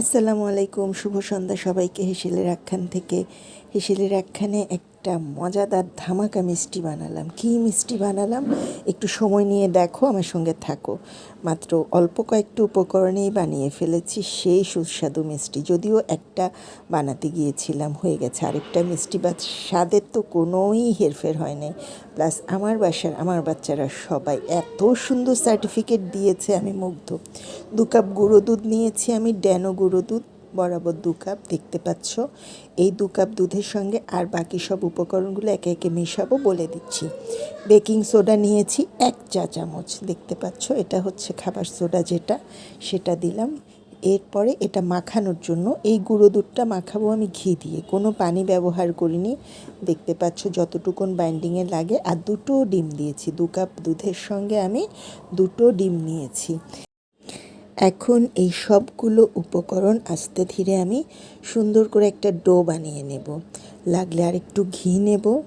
আসসালামু আলাইকুম শুভ সন্ধ্যা সবাইকে হেসেলের আখ্যান থেকে। হেসেলের আখ্যানে একটা মজাদার ধামাকা মিষ্টি বানালাম। কী মিষ্টি বানালাম? একটু সময় নিয়ে দেখো, আমার সঙ্গে থাকো। মাত্র অল্প কয়েকটা উপকরণেই বানিয়ে ফেলেছি সেই সুস্বাদু মিষ্টি। যদিও একটা বানাতে গিয়েছিলাম, হয়ে গেছে। আরেকটা মিষ্টি বা স্বাদের তো কোনোই হেরফের হয় নাই। প্লাস আমার বাসার, আমার বাচ্চারা সবাই এত সুন্দর সার্টিফিকেট দিয়েছে, আমি মুগ্ধ। দু কাপ গুঁড়ো দুধ নিয়েছি, আমি ড্যানো গুঁড়ো দুধ। বরাবর দু কাপ দেখতে পাচ্ছ। এই দু কাপ দুধের সঙ্গে আর বাকি সব উপকরণগুলো একে একে মেশাবো বলে দিচ্ছি। বেকিং সোডা নিয়েছি এক চা চামচ। দেখতে পাচ্ছ, এটা হচ্ছে খাবার সোডা যেটা, সেটা দিলাম। এরপরে এটা মাখানোর জন্য এই গুঁড়ো দুধটা মাখাবো আমি ঘি দিয়ে। কোনো পানি ব্যবহার করিনি। দেখতে পাচ্ছ, যতটুকুন বাইন্ডিংয়ে লাগে। আর দুটো ডিম দিয়েছি। দু কাপ দুধের সঙ্গে আমি দুটো ডিম নিয়েছি। এখন এই সবগুলো উপকরণ আস্তে ধীরে আমি সুন্দর করে একটা ডো বানিয়ে নেব। লাগলে আর একটু ঘি নেব।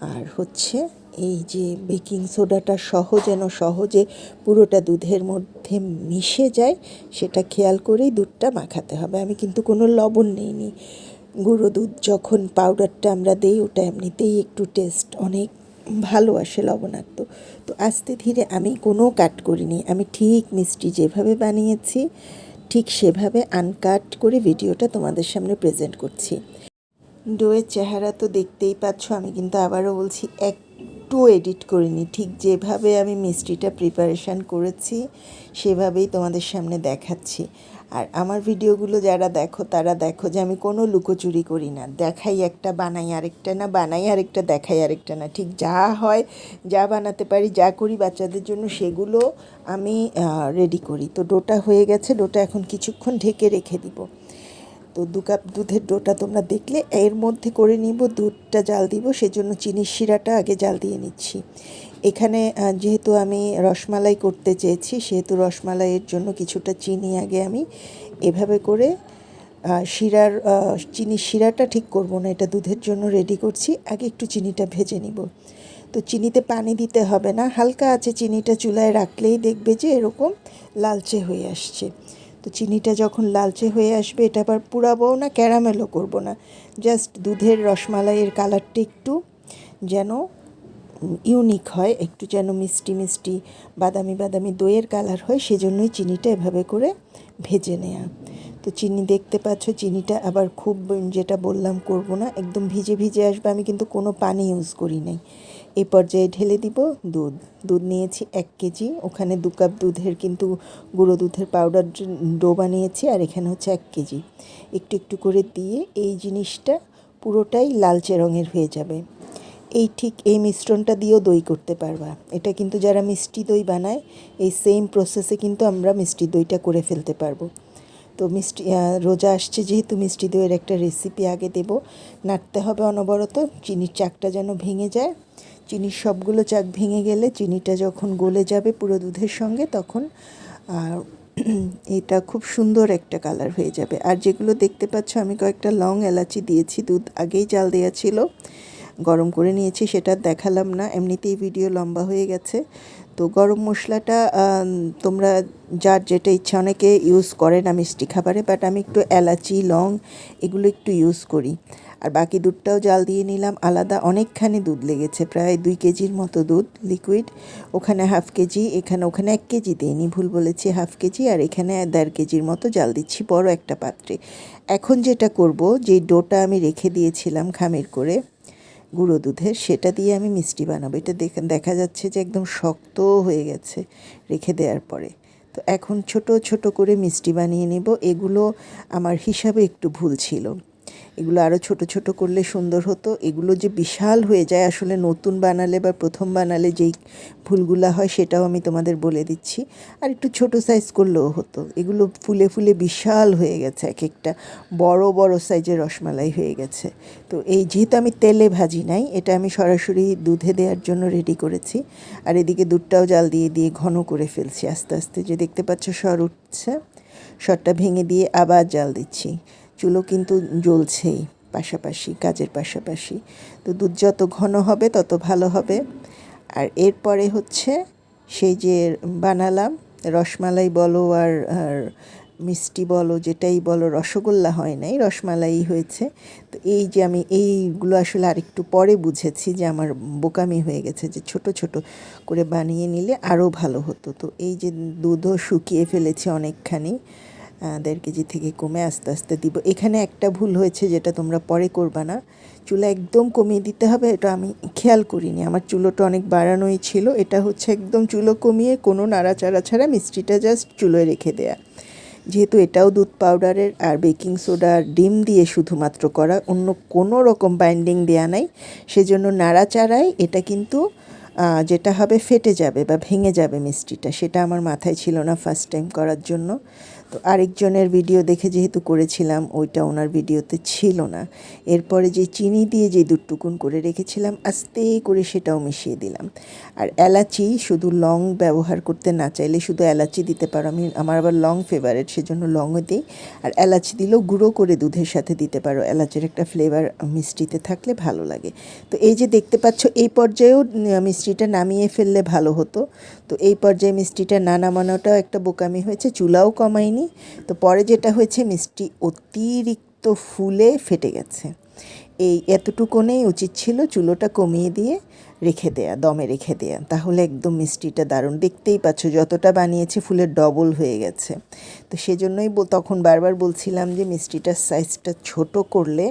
আর হচ্ছে এই যে বেকিং সোডাটা সহ যেন সহজে পুরোটা দুধের মধ্যে মিশে যায়, সেটা খেয়াল করেই দুধটা মাখাতে হবে। আমি কিন্তু কোনো লবণ নেইনি। গুঁড়ো দুধ যখন পাউডারটা আমরা দেই, ওটা এমনিতেই একটু টেস্ট, অনেক ভালো আসে লবণাক্ত। তো আস্তে ধীরে আমি কোনো কাট করিনি। আমি ঠিক মিষ্টি যেভাবে বানিয়েছি, ঠিক সেভাবে আনকাট করে ভিডিওটা তোমাদের সামনে প্রেজেন্ট করছি। ডোয়ের চেহারা তো দেখতেই পাচ্ছ, আমি কিন্তু আবারও বলছি, একটু এডিট করিনি। ঠিক যেভাবে আমি মিষ্টিটা প্রিপারেশান করেছি, সেভাবেই তোমাদের সামনে দেখাচ্ছি। আর আমার ভিডিওগুলো যারা দেখো, তারা দেখো যে আমি কোনো লুকোচুরি করি না। দেখাই একটা, বানাই আরেকটা না, বানাই আরেকটা, দেখাই আরেকটা না। ঠিক যা হয়, যা বানাতে পারি, যা করি বাচ্চাদের জন্য, সেগুলো আমি রেডি করি। তো ডোটা হয়ে গেছে, ডোটা এখন কিছুক্ষণ ঢেকে রেখে দিব। তো দু কাপ দুধের ডোটা তোমরা দেখলে, এর মধ্যে করে নিব, দুধটা জাল দিব, সেজন্য চিনির শিরাটা আগে জাল দিয়ে নিচ্ছি। এখানে যেহেতু আমি রসমালাই করতে চেয়েছি, সেহেতু রসমালাইয়ের জন্য কিছুটা চিনি আগে আমি এভাবে করে শিরার চিনি শিরাটা ঠিক করব না, এটা দুধের জন্য রেডি করছি, আগে একটু চিনিটা ভেজে নিব। তো চিনিতে পানি দিতে হবে না, হালকা আছে চিনিটা চুলায় রাখলেই দেখবে যে এরকম লালচে হয়ে আসছে। তো চিনিটা যখন লালচে হয়ে আসবে, এটা আবার পুরাবো না, ক্যারামেলও করব না, জাস্ট দুধের রসমালাইয়ের কালারটা একটু যেন ইউনিক হয়, একটু যেন মিষ্টি মিষ্টি বাদামি বাদামি দইয়ের কালার হয়, সেজন্যই চিনিটা এভাবে করে ভেজে নেওয়া তো চিনি দেখতে পাচ্ছ, চিনিটা আবার খুব যেটা বললাম করব না, একদম ভিজে ভিজে আসবে, আমি কিন্তু কোনো পানি ইউজ করি নাই। এই পর্যায়ে ঢেলে দিব দুধ। দুধ নিয়েছি এক কেজি, ওখানে দু কাপ দুধের কিন্তু গুঁড়ো দুধের পাউডার ডো বানিয়েছি, আর এখানে হচ্ছে এক কেজি। একটু একটু করে দিয়ে এই জিনিসটা পুরোটাই লালচে রঙের হয়ে যাবে। এই ঠিক এই মিশ্রণটা দিয়েও দই করতে পারবা। এটা কিন্তু যারা মিষ্টি দই বানায়, এই সেম প্রসেসে কিন্তু আমরা মিষ্টি দইটা করে ফেলতে পারব। তো মিষ্টি রোজা আসছে যেহেতু মিষ্টি দইয়ের একটা রেসিপি আগে দেব। নাড়তে হবে অনবরত, চিনির চাকটা যেন ভেঙে যায়। চিনির সবগুলো চাক ভেঙে গেলে চিনিটা যখন গলে যাবে পুরো দুধের সঙ্গে তখন এটা খুব সুন্দর একটা কালার হয়ে যাবে। আর যেগুলো দেখতে পাচ্ছ, আমি কয়েকটা লং এলাচি দিয়েছি, দুধ আগেই জাল দেওয়া ছিল। গরম করে নিয়েছি, সেটা দেখালাম না। এমনিতেই ভিডিও লম্বা হয়ে গেছে। তো গরম মশলাটা তোমরা যার যেটা ইচ্ছা, অনেকে ইউজ করে না মিষ্টি খাবারে বাট আমি একটু এলাচি, লং এগুলো একটু ইউজ করি। আর বাকি দুধটাও জাল দিয়ে নিলাম, আলাদা অনেকখানি দুধ লেগেছে, প্রায় দুই কেজির মতো দুধ লিকুইড ওখানে হাফ কেজি, এখানে ওখানে এক কেজি দিইনি, ভুল বলেছি হাফ কেজি, আর এখানে দেড় কেজির মতো জাল দিচ্ছি, বড় একটা পাত্রে। এখন যেটা করব যে ডোটা আমি রেখে দিয়েছিলাম খামির করে গুঁড়ো দুধের, সেটা দিয়ে আমি মিষ্টি বানাবো। এটা দেখা যাচ্ছে যে একদম শক্ত হয়ে গেছে রেখে দেওয়ার পরে। তো এখন ছোট ছোট করে মিষ্টি বানিয়ে নেব। এগুলো আমার হিসাবে একটু ভুল ছিল। এগুলো আরও ছোট ছোট করলে সুন্দর হতো। এগুলো যে বিশাল হয়ে যায়, আসলে নতুন বানালে বা প্রথম বানালে যেই ফুলগুলা হয়, সেটাও আমি তোমাদের বলে দিচ্ছি। আর একটু ছোট সাইজ করলেও হতো। এগুলো ফুলে ফুলে বিশাল হয়ে গেছে এক একটা বড় বড় সাইজের রসমালাই হয়ে গেছে। তো এই যেহেতু আমি তেলে ভাজি নাই, এটা আমি সরাসরি দুধে দেওয়ার জন্য রেডি করেছি। আর এদিকে দুধটাও জাল দিয়ে দিয়ে ঘন করে ফেলছি, আস্তে আস্তে। যে দেখতে পাচ্ছ, সর উঠছে। সরটা ভেঙে দিয়ে আবার জাল দিচ্ছি। চুলো কিন্তু জ্বলছেই পাশাপাশি, কাজের পাশাপাশি। তো দুধ যত ঘন হবে, তত ভালো হবে। আর এরপরে হচ্ছে সেই যে বানালাম, রসমালাই বলো আর মিষ্টি বলো, যেটাই বলো, রসগোল্লা হয় নাই রসমালাই হয়েছে। তো এই যে আমি এইগুলো আসলে আরেকটু পরে বুঝেছি যে আমার বোকামি হয়ে গেছে যে ছোট ছোট করে বানিয়ে নিলে আরও ভালো হতো। তো এই যে দুধও শুকিয়ে ফেলেছি অনেকখানি। দেড় কেজি থেকে কমে আস্তে আস্তে দিব। এখানে একটা ভুল হয়েছে যেটা তোমরা পরে করবা না। চুলা একদম কমিয়ে দিতে হবে, এটা আমি খেয়াল করিনি। আমার চুলোটা অনেক বাড়ানোই ছিল। এটা হচ্ছে একদম চুলো কমিয়ে কোনো নাড়াচাড়া ছাড়া মিষ্টিটা জাস্ট চুলোয় রেখে দেয়া। যেহেতু এটাও দুধ পাউডারের আর বেকিং সোডা আর ডিম দিয়ে শুধুমাত্র করা, অন্য কোনো রকম বাইন্ডিং দেয়া নাই। সেজন্য নাড়াচাড়ায় এটা কিন্তু যেটা হবে ফেটে যাবে বা ভেঙে যাবে মিষ্টিটা। সেটা আমার মাথায় ছিল না ফার্স্ট টাইম করার জন্য। তো আরেকজনের ভিডিও দেখে যেহেতু করেছিলাম, ওইটা ওনার ভিডিওতে ছিল না। এরপরে যে চিনি দিয়ে যে দুটুকুন করে রেখেছিলাম, আস্তে করে সেটাও মিশিয়ে দিলাম। আর এলাচি শুধু লং ব্যবহার করতে না চাইলে শুধু এলাচি দিতে পারো। আমি, আমার আবার লং ফেভারেট সেজন্য লংও দিই। আর এলাচি দিলেও গুঁড়ো করে দুধের সাথে দিতে পারো। এলাচের একটা ফ্লেভার মিষ্টিতে থাকলে ভালো লাগে। তো এই যে দেখতে পাচ্ছ, এই পর্যায়েও মিষ্টিটা নামিয়ে ফেললে ভালো হতো। তো এই পর্যায়ে মিষ্টিটা না নামানোটাও একটা বোকামি হয়েছে, চুলাও কমায়নি তো পরে যেটা হয়েছে, মিষ্টি অতিরিক্ত ফুলে ফেটে গেছে। এই এতটুকু এতটুকুনেই উচিত ছিল চুলোটা কমিয়ে দিয়ে রেখে দেয়া, দমে রেখে দেয়া। তাহলে একদম মিষ্টিটা দারুণ। দেখতেই পাচ্ছ, যতটা বানিয়েছি ফুলের ডবল হয়ে গেছে। তো সেজন্যই তখন বারবার বলছিলাম যে মিষ্টিটার সাইজটা ছোট করলে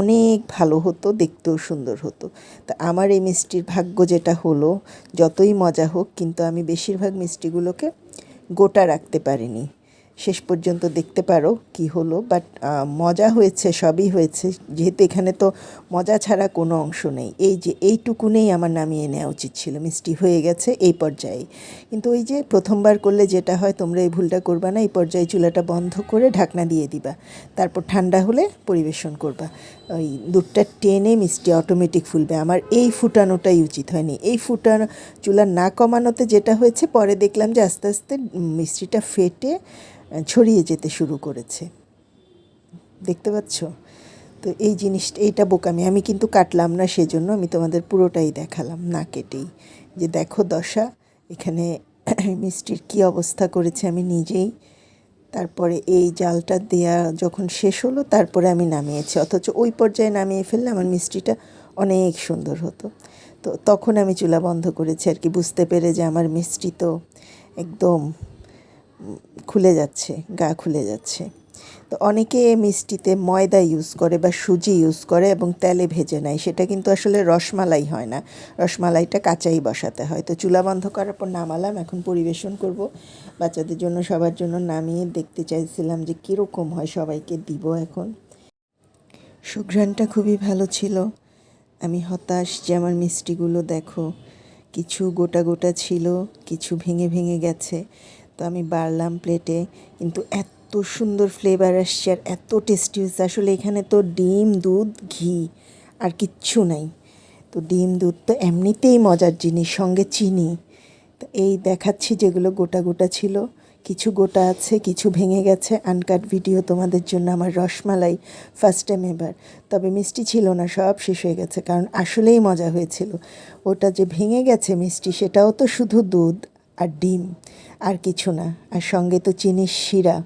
অনেক ভালো হতো, দেখতেও সুন্দর হতো। তা আমার এই মিষ্টির ভাগ্য যেটা হলো, যতই মজা হোক, কিন্তু আমি বেশিরভাগ মিষ্টিগুলোকে গোটা রাখতে পারিনি। শেষ পর্যন্ত দেখতে পারো কি হলো বাট মজা হয়েছে, সবই হয়েছে। যেহেতু এখানে তো মজা ছাড়া কোনো অংশ নেই। এই যে, এইটুকুনেই আমার নামিয়ে নেওয়া উচিত ছিল। মিষ্টি হয়ে গেছে এই পর্যায়ে। কিন্তু ওই যে, প্রথমবার করলে যেটা হয়, তোমরা এই ভুলটা করবা না। এই পর্যায়ে চুলাটা বন্ধ করে ঢাকনা দিয়ে দিবা। তারপর ঠান্ডা হলে পরিবেশন করবা। ওই দুধটা টেনে মিষ্টি অটোমেটিক ফুলবে। আমার এই ফুটানোটাই উচিত হয়নি। এই ফুটানো চুলা না কমানোতে যেটা হয়েছে, পরে দেখলাম যে আস্তে আস্তে মিষ্টিটা ফেটে ছড়িয়ে যেতে শুরু করেছে। দেখতে পাচ্ছ? তো এই জিনিসটা এইটা বোকামি। আমি কিন্তু কাটলাম না, সেজন্য আমি তোমাদের পুরোটাই দেখালাম, না কেটেই। যে দেখো দশা, এখানে মিষ্টির কী অবস্থা করেছে আমি নিজেই। তারপরে এই জালটা দেয়া যখন শেষ হলো, তারপরে আমি নামিয়েছি। অথচ ওই পর্যায়ে নামিয়ে ফেললে আমার মিষ্টিটা অনেক সুন্দর হতো। তো তখন আমি চুলা বন্ধ করেছি আর কি। বুঝতে পেরে যে আমার মিষ্টি তো একদম খুলে যাচ্ছে, গা খুলে যাচ্ছে। তো অনেকে মিষ্টিতে ময়দা ইউজ করে বা সুজি ইউজ করে এবং তেলে ভেজে নেয়। সেটা কিন্তু আসলে রসমালাই হয় না। রসমালাইটা কাঁচাই বসাতে হয়। তো চুলা বন্ধ করার পর নামালাম, এখন পরিবেশন করব। বাচ্চাদের জন্য, সবার জন্য নামিয়ে দেখতে চাইছিলাম যে কীরকম হয়, সবাইকে দিব এখন। সুঘ্রাণটা খুবই ভালো ছিল। আমি হতাশ যে আমার মিষ্টিগুলো দেখো, কিছু গোটা গোটা ছিল, কিছু ভেঙে ভেঙে গেছে। তো আমি বাড়লাম প্লেটে কিন্তু এত সুন্দর ফ্লেভার আসছে আর এত টেস্টি হয়েছে। আসলে এখানে তো ডিম, দুধ, ঘি আর কিচ্ছু নাই। তো ডিম, দুধ তো এমনিতেই মজার জিনিস, সঙ্গে চিনি। তো এই দেখাচ্ছি যেগুলো গোটা গোটা ছিল। কিছু গোটা আছে, কিছু ভেঙে গেছে। আনকাট ভিডিও তোমাদের জন্য আমার রসমালাই ফার্স্ট টাইম এবার তবে মিষ্টি ছিল না, সব শেষ হয়ে গেছে, কারণ আসলেই মজা হয়েছিল। ওটা যে ভেঙে গেছে মিষ্টি, সেটাও তো শুধু দুধ আর ডিম। আর কিছু না। আর সঙ্গে তো চিনির শিরা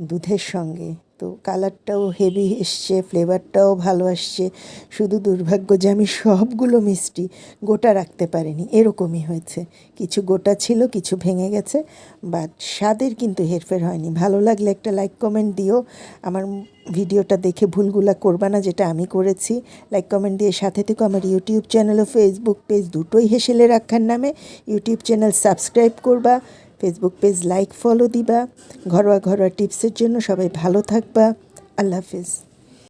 দুধের সঙ্গে। তো কালারটাও হেভি এসছে, ফ্লেভারটাও ভালো আসছে। শুধু দুর্ভাগ্য যে আমি সবগুলো মিষ্টি গোটা রাখতে পারিনি, এরকমই হয়েছে। কিছু গোটা ছিল, কিছু ভেঙে গেছে, বাট স্বাদের কিন্তু হেরফের হয়নি। ভালো লাগলে একটা লাইক কমেন্ট দিও। আমার ভিডিওটা দেখে ভুলগুলা করবা না, যেটা আমি করেছি। লাইক কমেন্ট দিয়ে সাথে থেকে আমার ইউটিউব চ্যানেল ও ফেসবুক পেজ, দুটোই হেসেলে রাখার নামে। ইউটিউব চ্যানেল সাবস্ক্রাইব করবা। ফেসবুক পেজ লাইক ফলো দিবা। ঘরোয়া ঘরোয়া টিপসের জন্য সবাই ভালো থাকবা। আল্লাহ হাফিজ।